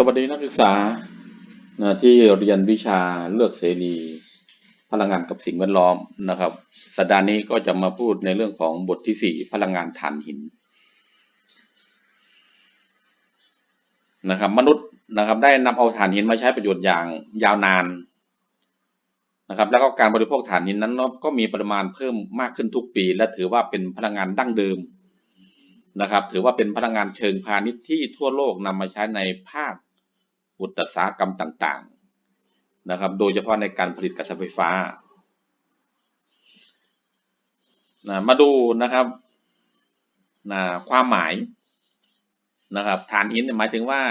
สวัสดีนักศึกษานะที่เรียนวิชาเลือกเสรีพลังงานกับสิ่งแวดล้อมนะครับ สัปดาห์นี้ก็จะมาพูดในเรื่องของบทที่สี่พลังงานถ่านหินนะครับ มนุษย์นะครับได้นำเอาถ่านหินมาใช้ประโยชน์อย่างยาวนานนะครับ แล้วก็การบริโภคถ่านหินนั้นก็มีปริมาณเพิ่มมากขึ้นทุกปี และถือว่าเป็นพลังงานดั้งเดิมนะครับถือว่าเป็นพลังงานเชิงพาณิชย์ที่ทั่วโลกนำมาใช้ในภาค อุตสาหกรรมต่างๆนะครับ โดยเฉพาะในการผลิตกระแสไฟฟ้านะมาดูนะครับนะความหมายนะครับฐานหินหมายถึงว่า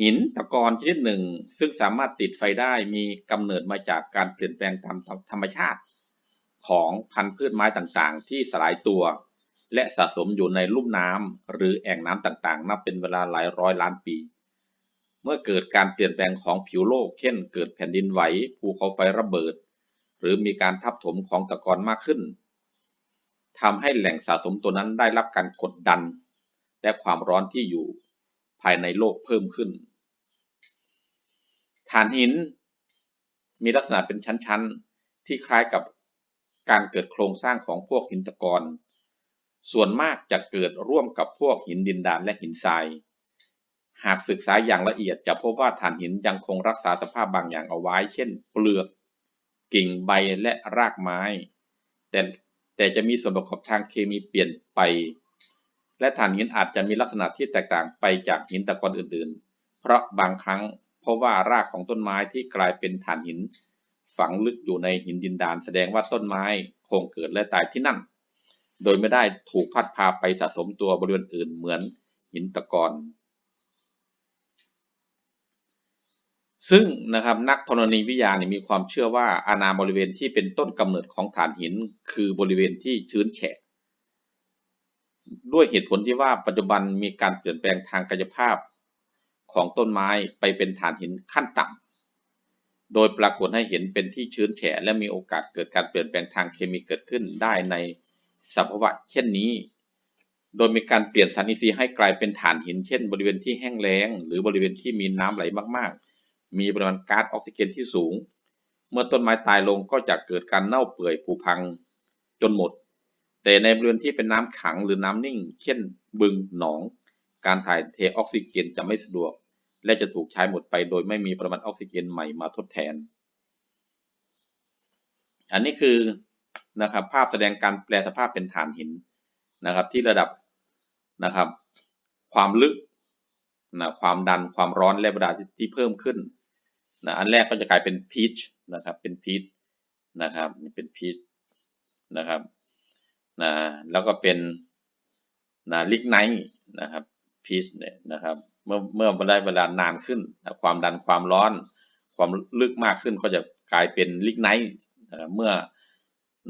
หินตะกอนชนิดหนึ่ง ซึ่งสามารถติดไฟได้มีกำเนิดมาจากการเปลี่ยนแปลงตามธรรมชาติของพันธุ์พืชไม้ต่างๆ ที่สลายตัว และสะสมอยู่ในลุ่มน้ำหรือแอ่งน้ำต่างๆ นับเป็นเวลาหลายร้อยล้านปี เมื่อเกิดการเปลี่ยนแปลงของผิวโลก เช่น เกิดแผ่นดินไหว ภูเขาไฟระเบิด หรือมีการทับถมของตะกอนมากขึ้นทำให้แหล่งสะสมตัวนั้นได้รับการกดดัน และความร้อนที่อยู่ภายในโลกเพิ่มขึ้น ฐานหิน มีลักษณะเป็นชั้นๆ ที่คล้ายกับการเกิดโครงสร้างของพวกหินตะกอน ส่วนมากจะเกิดร่วมกับพวกหินดินดานและหินทราย หากศึกษาอย่างละเอียดจะพบว่าถ่านหินยังคงรักษาสภาพบางอย่างเอาไว้ เช่น เปลือก กิ่งใบและรากไม้ แต่แต่จะมีส่วนประกอบทางเคมีเปลี่ยนไป และถ่านหินอาจจะมีลักษณะที่แตกต่างไปจากหินตะกอนอื่นๆ เพราะบางครั้งเพราะว่ารากของต้นไม้ที่กลายเป็นถ่านหิน ฝังลึกอยู่ในหินดินดานแสดงว่าต้นไม้คงเกิดและตายที่นั่น โดยไม่ได้ถูกพัดพาไปสะสมตัวบริเวณอื่นเหมือนหินตะกอน ซึ่งนะครับนักธรณีวิทยาเนี่ยมีความเชื่อว่าอาณาบริเวณที่เป็นต้นกำเนิดของถ่านหิน คือบริเวณที่ชื้นแฉะด้วยเหตุผลที่ว่าปัจจุบันมีการเปลี่ยนแปลงทางกายภาพของต้นไม้ไปเป็นถ่านหินขั้นต่ำโดยปรากฏให้เห็นเป็นที่ชื้นแฉะและมีโอกาสเกิดการเปลี่ยนแปลงทางเคมีเกิดขึ้นได้ในสภาวะเช่นนี้ โดยมีการเปลี่ยนสารอินทรีย์ให้กลายเป็นถ่านหิน เช่น บริเวณที่แห้งแล้ง หรือบริเวณที่มีน้ำไหลมากๆ มีปริมาณก๊าซออกซิเจนที่สูง เมื่อต้นไม้ตายลงก็จะเกิดการเน่าเปื่อยผุพังจนหมด แต่ในบริเวณที่เป็นน้ำขังหรือน้ำนิ่ง เช่น บึงหนอง การถ่ายเทออกซิเจนจะไม่สะดวก และจะถูกใช้หมดไปโดยไม่มีปริมาณออกซิเจนใหม่มาทดแทน อันนี้คือนะครับภาพแสดงการแปลสภาพเป็นถ่านหินนะครับที่ระดับนะครับ ความลึกนะความดันความร้อนและเวลาที่เพิ่มขึ้น นะอันแรกก็จะกลายเป็นพีชนะครับ เป็นพีชนะครับเป็นพีชนะครับนะแล้วก็เป็นนะลิกไนท์นะครับพีชเนี่ยนะครับ เมื่อเมื่อได้เวลานานขึ้นนะความดันความร้อน ความลึกมากขึ้นก็จะกลายเป็นลิกไนท์เมื่อ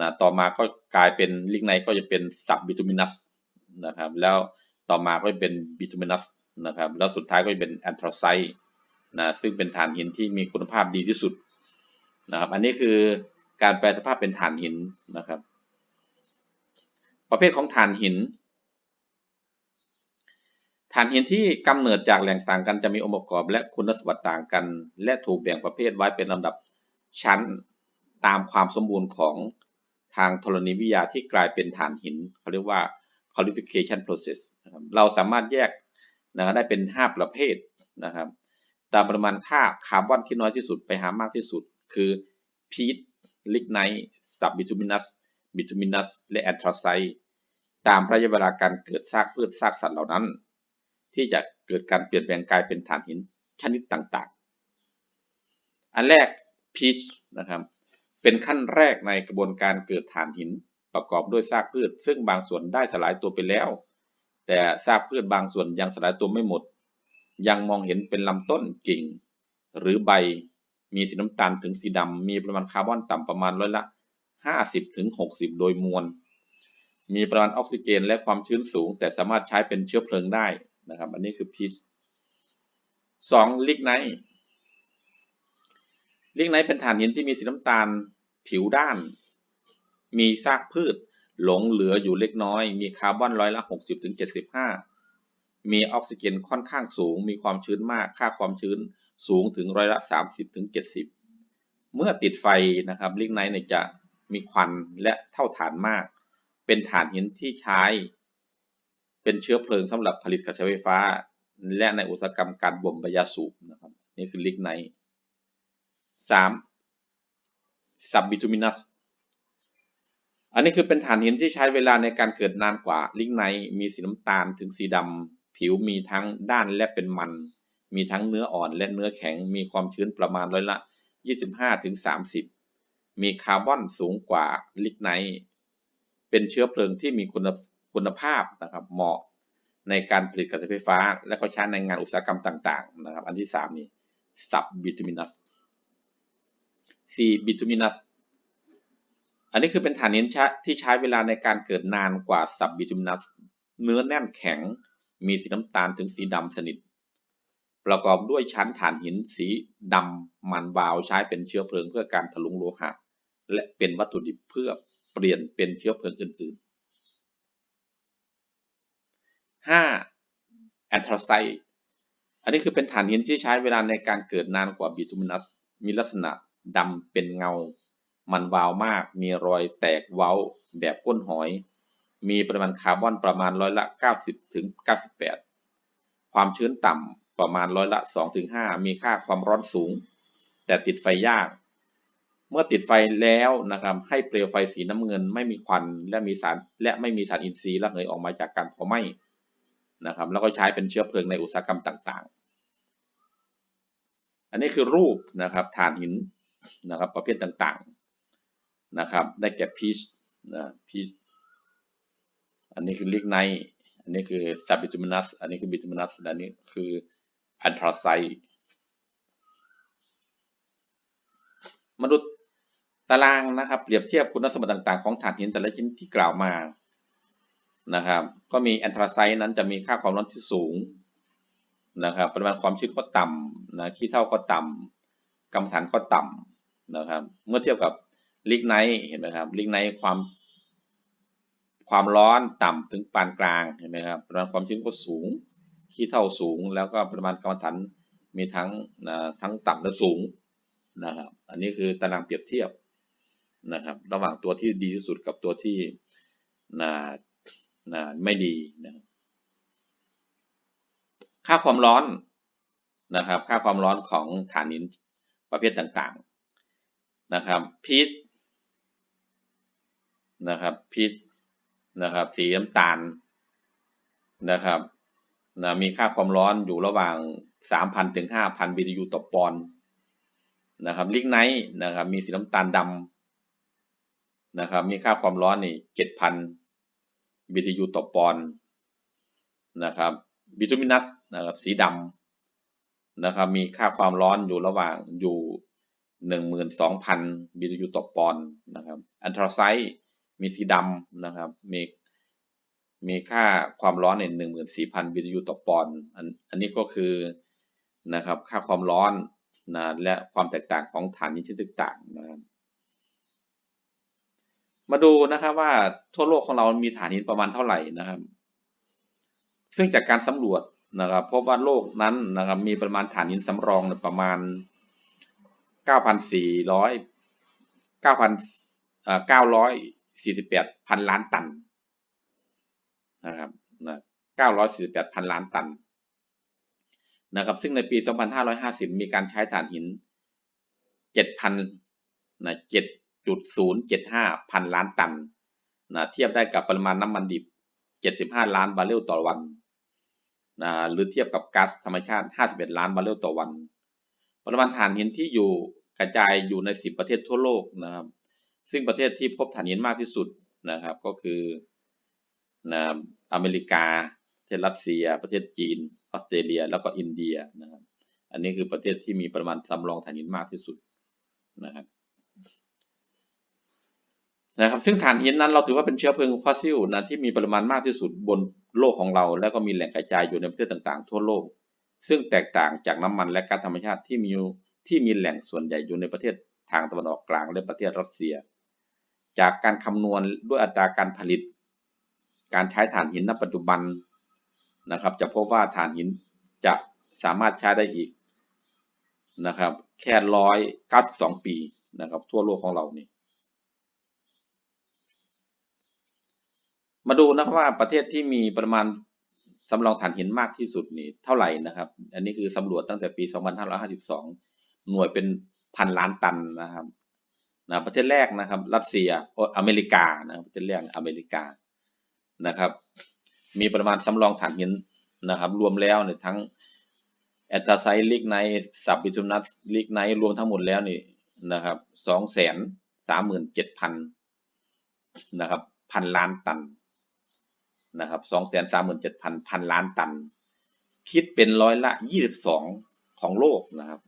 นะต่อมาก็กลายเป็นลิกไนท์ก็จะเป็นซับบิทูมินัสนะครับ แล้วต่อมาก็จะเป็นบิทูมินัสนะครับ แล้วสุดท้ายก็จะเป็นแอนทราไซต์ นะซึ่งเป็นถ่านหินที่มีคุณภาพดีที่สุดนะครับ อันนี้คือการแปลสภาพเป็นถ่านหินนะครับ ประเภทของถ่านหินถ่านหินที่กำเนิดจากแหล่งต่างกันจะมีองค์ประกอบและคุณสมบัติต่างกัน และถูกแบ่งประเภทไว้เป็นลำดับชั้นตามความสมบูรณ์ของทางธรณีวิทยาที่กลายเป็นถ่านหินเขาเรียกว่า qualification process นะครับเราสามารถแยกนะได้เป็น 5 ประเภทนะครับ ตามปริมาณค่าคาร์บอนที่น้อยที่สุดไปหามากที่สุด คือพีทลิกไนท์ซับบิทูมินัสบิทูมินัสและแอนทราไซต์ตามระยะเวลาการเกิดซากพืชซากสัตว์เหล่านั้น ที่จะเกิดการเปลี่ยนแปลงกลายเป็นถ่านหินชนิดต่างๆ อันแรกพีชนะครับเป็นขั้นแรกในกระบวนการเกิดถ่านหินประกอบด้วยซากพืช ซึ่งบางส่วนได้สลายตัวไปแล้ว แต่ซากพืชบางส่วนยังสลายตัวไม่หมด ยังมองเห็นเป็นลำต้นกิ่ง หรือใบมีสีน้ำตาลถึงสีดำ มีปริมาณคาร์บอนต่ำประมาณร้อยละ 50ถึง60 โดยมวล มีปริมาณออกซิเจนและความชื้นสูง แต่สามารถใช้เป็นเชื้อเพลิงได้นะครับ อันนี้คือพีชสองลิกไนท์ลิกไนท์เป็นถ่านหินที่มีสีน้ำตาลผิวด้าน มีซากพืช หลงเหลืออยู่เล็กน้อย มีคาร์บอนร้อยละ 60ถึง75 มีออกซิเจนค่อนข้างสูง มีความชื้นมาก ค่าความชื้นสูงถึงร้อยละ 30ถึง70 เมื่อติดไฟนะครับลิกไนท์เนี่ยจะมีควันและเท่าฐานมาก เป็นถ่านหินที่ใช้ เป็นเชื้อเพลิงสำหรับผลิตกระแสไฟฟ้า และในอุตสาหกรรมการบ่มใบยาสูบนะครับนี่คือลิกไนท์สามซับบิทูมินัสอันนี้คือเป็นถ่านหินที่ใช้เวลาในการเกิดนานกว่าลิกไนท์มีสีน้ำตาลถึงสีดำ ผิวมีทั้งด้านและเป็นมัน มีทั้งเนื้ออ่อนและเนื้อแข็ง มีความชื้นประมาณร้อยละ 25-30 มีคาร์บอนสูงกว่าลิกไนท์เป็นเชื้อเพลิงที่มีคุณคุณภาพนะครับ เหมาะในการผลิตกระแสไฟฟ้า และก็ใช้ในงานอุตสาหกรรมต่าง ๆ นะครับ อันที่สามนี่ซับบิทูมินัส C bituminous อันนี้คือเป็นฐานหินที่ใช้เวลาในการเกิดนานกว่า sub bituminous เนื้อแน่นแข็ง มีสีน้ำตาลถึงสีดำสนิท ประกอบด้วยชั้นฐานหินสีดำมันวาวใช้เป็นเชื้อเพลิงเพื่อการถลุงโลหะ และเป็นวัตถุดิบเพื่อเปลี่ยนเป็นเชื้อเพลิงอื่นๆ 5. แอนทราไซต์อันนี้คือเป็นฐานหินที่ใช้เวลาในการเกิดนานกว่าบิทูมินัส มีลักษณะดำเป็นเงา มันวาวมาก มีรอยแตกเว้าแบบก้นหอย มีปริมาณคาร์บอนประมาณร้อยละ 90ถึง98 ความชื้นต่ำประมาณร้อยละ2ถึง5มีค่าความร้อนสูง แต่ติดไฟยาก เมื่อติดไฟแล้วนะครับให้เปลวไฟสีน้ำเงินไม่มีควันและมีสารและไม่มีสารอินทรีย์ระเหยออกมาจากการเผาไหม้นะครับแล้วก็ใช้เป็นเชื้อเพลิงในอุตสาหกรรมต่างๆ อันนี้คือรูปนะครับถ่านหินนะครับประเภทต่างๆนะครับได้แก่พีชนะพีช อันนี้คือลิกไนอันนี้คือซับบิทูมินัสอันนี้คือบิทูมินัสอันนี้คืออันทราไซมาดูตารางนะครับ เปรียบเทียบคุณสมบัติต่างๆของถ่านหินแต่ละชิ้นที่กล่าวมานะครับ ก็มีแอนทราไซต์นั้นจะมีค่าความร้อนที่สูงนะครับ ปริมาณความชื้นก็ต่ำนะขี้เท่าก็ต่ำกรรมฐานก็ต่ำนะครับ เมื่อเทียบกับลิกไนท์เห็นไหมครับลิกไนท์ความ ความร้อนต่ำถึงปานกลางเห็นไหมครับปริมาณความชื้นก็สูง ขี้เท่าสูง แล้วก็ปริมาณกรรมฐานมีทั้งนะทั้งต่ำและสูงนะครับ อันนี้คือตารางเปรียบเทียบนะครับ ระหว่างตัวที่ดีที่สุดกับตัวที่นะนะไม่ดีนะค่าความร้อนนะครับ ค่าความร้อนของฐานหินประเภทต่างๆนะครับพีชนะครับพีช นะครับ สีน้ำตาลนะครับนะมีค่าความร้อนอยู่ระหว่าง 3,000 ถึง 5,000 BTU ต่อปอนด์นะครับลิกไนท์นะครับมีสีน้ำตาลดำนะครับมีค่าความร้อนนี่ 7,000 BTU ต่อปอนด์นะครับบิทูมินัสนะครับสีดำนะครับมีค่าความร้อนอยู่ระหว่างอยู่ 12,000 BTU ต่อปอนด์นะครับอันทราไซต์ มีสีดำนะครับ มีมีค่าความร้อนใน14,000 BTU ต่อปอนด์อันอันนี้ก็คือนะครับค่าความร้อนนะและความแตกต่างของฐานนิชต่างนะครับมาดูนะครับว่าทั่วโลกของเรามีฐานหินประมาณเท่าไหร่นะครับ ซึ่งจากการสำรวจนะครับพบว่าโลกนั้นนะครับมีปริมาณฐานหินสำรองประมาณเก้าพันสี่ร้อยเก้าพันเก้าร้อ ยสี่สิบแปดพันล้านตันนะครับนะเก้าร้อยสี่สิบแปดพันล้านตันนะครับซึ่งในปีสองพันห้าร้อยห้าสิบมีการใช้ถ่านหินเจ็ดพันนะเจ็ดจุดศูนย์เจ็ดห้าพันล้านตันนะเทียบได้กับปริมาณน้ำมันดิบเจ็ดสิบห้าล้านบาร์เรลต่อวันนะหรือเทียบกับก๊าซธรรมชาติห้าสิบเอ็ดล้านบาร์เรลต่อวัน ปริมาณถ่านหินที่อยู่กระจายอยู่ใน 10 ประเทศทั่วโลกนะครับ ซึ่งประเทศที่พบถ่านหินมากที่สุดนะครับ ก็คือนะอเมริกา ประเทศรัสเซีย ประเทศจีน ออสเตรเลีย แล้วก็อินเดียนะครับ อันนี้คือประเทศที่มีปริมาณสำรองถ่านหินมากที่สุดนะครับนะครับซึ่งถ่านหินนั้นเราถือว่าเป็นเชื้อเพลิงฟอสซิลนะที่มีปริมาณมากที่สุดบนโลกของเรา แล้วก็มีแหล่งกระจายอยู่ในประเทศต่างๆ ทั่วโลก ซึ่งแตกต่างจากน้ำมันและก๊าซธรรมชาติที่มีที่มีแหล่งส่วนใหญ่อยู่ในประเทศทางตะวันออกกลางและประเทศรัสเซีย จากการคำนวณด้วยอัตราการผลิต การใช้ถ่านหินณปัจจุบันนะครับ จะพบว่าถ่านหินจะสามารถใช้ได้อีกนะครับ แค่ร้อยเก้าสิบสองปีนะครับ ทั่วโลกของเรานี่มาดูนะครับว่าประเทศที่มีปริมาณสำรองถ่านหินมากที่สุดนี่เท่าไหร่นะครับ อันนี้คือสำรวจตั้งแต่ปี 2552 หน่วยเป็นพันล้านตันนะครับ นะประเทศแรกนะครับ รัสเซียอเมริกานะครับประเทศแรกอเมริกานะครับ มีปริมาณสำรองถ่านหินนะครับ รวมแล้วเนี่ยทั้งแอตตาไซลิกไนสับบิทูนัสลิกไนรวมทั้งหมดแล้วนี่นะครับสองแสนสามหมื่นเจ็ดพันนะครับพันล้านตันนะครับสองแสนสามหมื่นเจ็ดพันพันล้านตัน คิดเป็นร้อยละยี่สิบสองของโลกนะครับ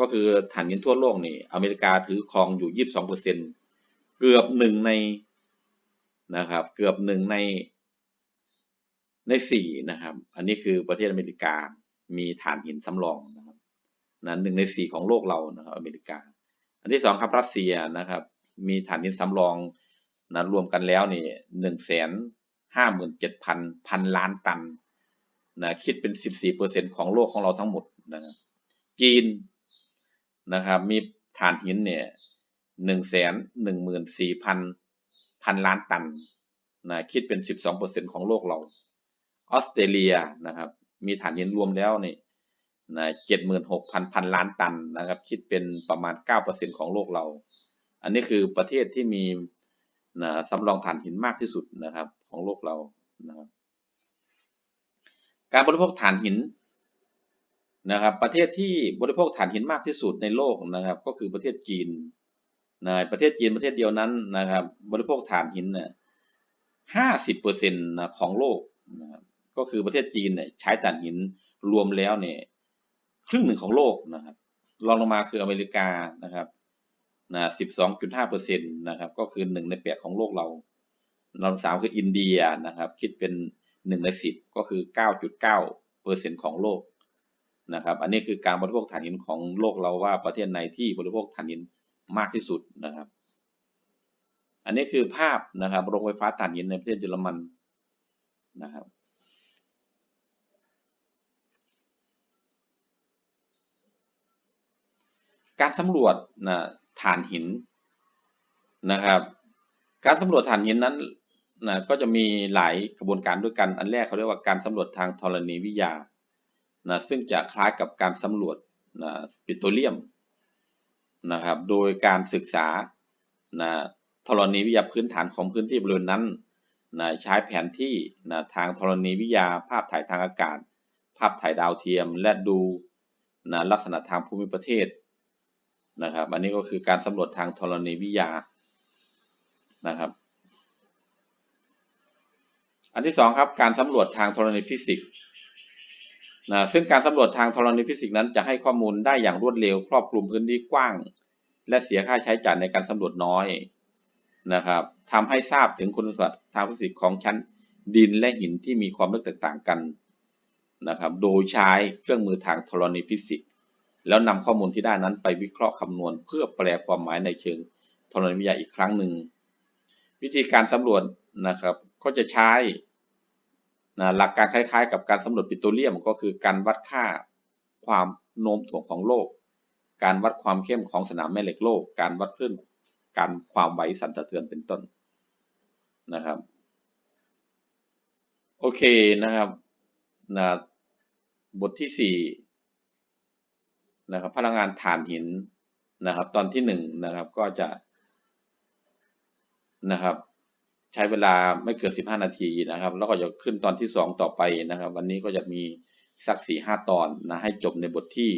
ก็คือถ่านหินทั่วโลกนี่อเมริกาถือครองอยู่ยี่สิบสองเปอร์เซ็นเกือบหนึ่งในนะครับ เกือบหนึ่งในในสี่นะครับ อันนี้คือประเทศอเมริกามีถ่านหินสำรองนะครับนะหนึ่งในสี่ของโลกเรานะครับอเมริกา อันที่สองครับรัสเซียนะครับ มีถ่านหินสำรองนะรวมกันแล้วนี่หนึ่งแสนห้าหมื่นเจ็ดพันพันล้านตันนะคิดเป็นสิบสี่เปอร์เซ็นของโลกของเราทั้งหมดนะครับจีน นะครับ มีถ่านหินเนี่ยหนึ่งแสนหนึ่งหมื่นสี่พันพันล้านตันนะคิดเป็นสิบสองเปอร์เซ็นของโลกเรา ออสเตรเลียนะครับ มีถ่านหินรวมแล้วนี่นะเจ็ดหมื่นหกพันพันล้านตันนะครับ คิดเป็นประมาณเก้าเปอร์เซ็นของโลกเรา อันนี้คือประเทศที่มีนะสำรองถ่านหินมากที่สุดนะครับ ของโลกเรานะครับการบริโภคถ่านหิน นะครับ ประเทศที่บริโภคถ่านหินมากที่สุดในโลกนะครับ ก็คือประเทศจีนนะประเทศจีนประเทศเดียวนั้นนะครับ บริโภคถ่านหินเนี่ยห้าสิบเปอร์เซ็นต์ของโลกนะครับก็คือประเทศจีนเนี่ยใช้ถ่านหินรวมแล้วเนี่ยครึ่งหนึ่งของโลกนะครับรองลงมาคืออเมริกานะครับนะสิบสองจุดห้าเปอร์เซ็นต์นะครับ ก็คือหนึ่งในแปดของโลกเรารองสามคืออินเดียนะครับ คิดเป็นหนึ่งในสิบก็คือเก้าจุดเก้าเปอร์เซ็นต์ของโลก นะครับ อันนี้คือการบริโภคถ่านหินของโลกเราว่าประเทศไหนที่บริโภคถ่านหินมากที่สุดนะครับ อันนี้คือภาพนะครับโรงไฟฟ้าถ่านหินในประเทศเยอรมันนะครับการสำรวจนะถ่านหินนะครับ การสำรวจถ่านหินนั้นนะก็จะมีหลายกระบวนการด้วยกัน อันแรกเขาเรียกว่าการสำรวจทางธรณีวิทยา นะซึ่งจะคล้ายกับการสำรวจนะปิโตรเลียมนะครับ โดยการศึกษานะธรณีวิทยาพื้นฐานของพื้นที่บริเวณนั้นนะใช้แผนที่นะทางธรณีวิทยาภาพถ่ายทางอากาศ ภาพถ่ายดาวเทียม และดูนะลักษณะทางภูมิประเทศนะครับ อันนี้ก็คือการสำรวจทางธรณีวิทยานะครับ อันที่สองครับการสำรวจทางธรณีฟิสิกส์ นะซึ่งการสำรวจทางธรณีฟิสิกส์นั้นจะให้ข้อมูลได้อย่างรวดเร็ว ครอบคลุมพื้นที่กว้าง และเสียค่าใช้จ่ายในการสำรวจน้อยนะครับทำให้ทราบถึงคุณสมบัติทางฟิสิกส์ของชั้นดินและหินที่มีความลึกแตกต่างกันนะครับโดยใช้เครื่องมือทางธรณีฟิสิกส์แล้วนำข้อมูลที่ได้นั้นไปวิเคราะห์คำนวณ เพื่อแปลความหมายในเชิงธรณีวิทยาอีกครั้งหนึ่ง วิธีการสำรวจนะครับก็จะใช้ นะหลักการคล้ายๆ กับการสำรวจปิโตรเลียมก็คือการวัดค่าความโน้มถ่วงของโลก การวัดความเข้มของสนามแม่เหล็กโลก การวัดคลื่นการความไหวสั่นสะเทือนเป็นต้นนะครับ โอเคนะครับนะบทที่สี่นะครับพลังงานถ่านหินนะครับ ตอนที่หนึ่งนะครับก็จะนะครับ ใช้เวลาไม่เกินสิบห้านาทีนะครับ แล้วก็จะขึ้นตอนที่สองต่อไปนะครับ วันนี้ก็จะมีสักสี่ห้าตอนนะให้จบในบทที่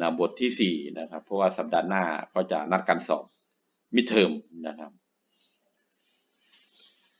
นะบทที่สี่นะครับ เพราะว่าสัปดาห์หน้าก็จะนัดการสอบมิดเทอมนะครับ